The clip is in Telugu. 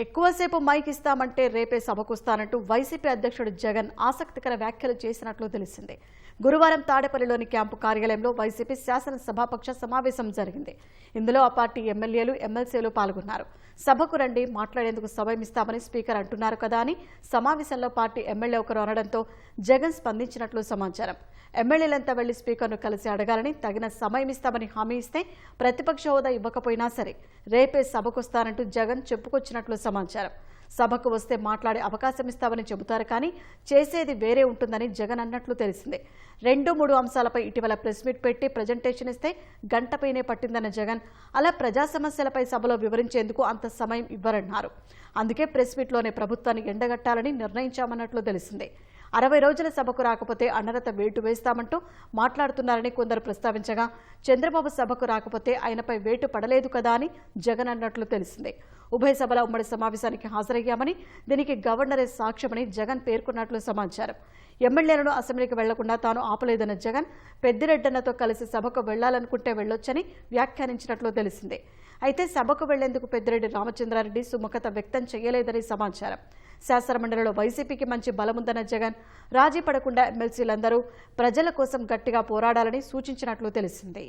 ఎక్కువసేపు మైక్ ఇస్తామంటే రేపే సభకొస్తానంటూ వైసీపీ అధ్యక్షుడు జగన్ ఆసక్తికర వ్యాఖ్యలు చేసినట్లు తెలిసింది. గురువారం తాడేపల్లిలోని క్యాంపు కార్యాలయంలో వైసీపీ శాసనసభాపక్ష సమావేశం జరిగింది. ఇందులో ఆ పార్టీ ఎమ్మెల్యేలు ఎమ్మెల్సీలు పాల్గొన్నారు. సభకు రండి మాట్లాడేందుకు సమయం ఇస్తామని స్పీకర్ అంటున్నారు కదా అని సమావేశంలో పార్టీ ఎమ్మెల్యే ఒకరు అనడంతో జగన్ స్పందించినట్లు సమాచారం. ఎమ్మెల్యేలంతా వెళ్ళి స్పీకర్ను కలిసి అడగాలని తగిన సమయం ఇస్తామని హామీ ఇస్తే ప్రతిపక్ష హోదా ఇవ్వకపోయినా సరే రేపే సభకొస్తానంటూ జగన్ చెప్పుకొచ్చినట్లు సమాచారం. సభకు వస్తే మాట్లాడే అవకాశం ఇస్తామని చెబుతారు కానీ చేసేది వేరే ఉంటుందని జగన్ అన్నట్లు తెలిసిందే. రెండు మూడు అంశాలపై ఇటీవల ప్రెస్ మీట్ పెట్టి ప్రజెంటేషన్ ఇస్తే గంటపైనే పట్టిందన్న జగన్ అలా ప్రజా సమస్యలపై సభలో వివరించేందుకు అంత సమయం ఇవ్వరన్నారు. అందుకే ప్రెస్ మీట్లోనే ప్రభుత్వాన్ని ఎండగట్టాలని నిర్ణయించామన్నట్లు తెలిసిందే. అరవై రోజుల సభకు రాకపోతే అనరత వేటు వేస్తామంటూ మాట్లాడుతున్నారని కొందరు ప్రస్తావించగా చంద్రబాబు సభకు రాకపోతే ఆయనపై వేటు పడలేదు కదా అని జగన్ అన్నట్లు తెలిసిందే. ఉభయ సభల ఉమ్మడి సమావేశానికి హాజరయ్యామని దీనికి గవర్నరే సాక్ష్యమని జగన్ పేర్కొన్నట్లు సమాచారం. ఎమ్మెల్యేలను అసెంబ్లీకి వెళ్ళకుండా తాను ఆపలేదన్న జగన్ పెద్దిరెడ్డన్నతో కలిసి సభకు వెళ్ళాలనుకుంటే వెళ్ళొచ్చని వ్యాఖ్యానించినట్లు తెలిసిందే. అయితే సభకు వెళ్ళేందుకు పెద్దిరెడ్డి రామచంద్రారెడ్డి సుముఖత వ్యక్తం చేయలేదని సమాచారం. శాసనమండలిలో వైసీపీకి మంచి బలముందన్న జగన్ రాజీ పడకుండా ఎమ్మెల్సీలందరూ ప్రజల కోసం గట్టిగా పోరాడాలని సూచించినట్లు తెలిసింది.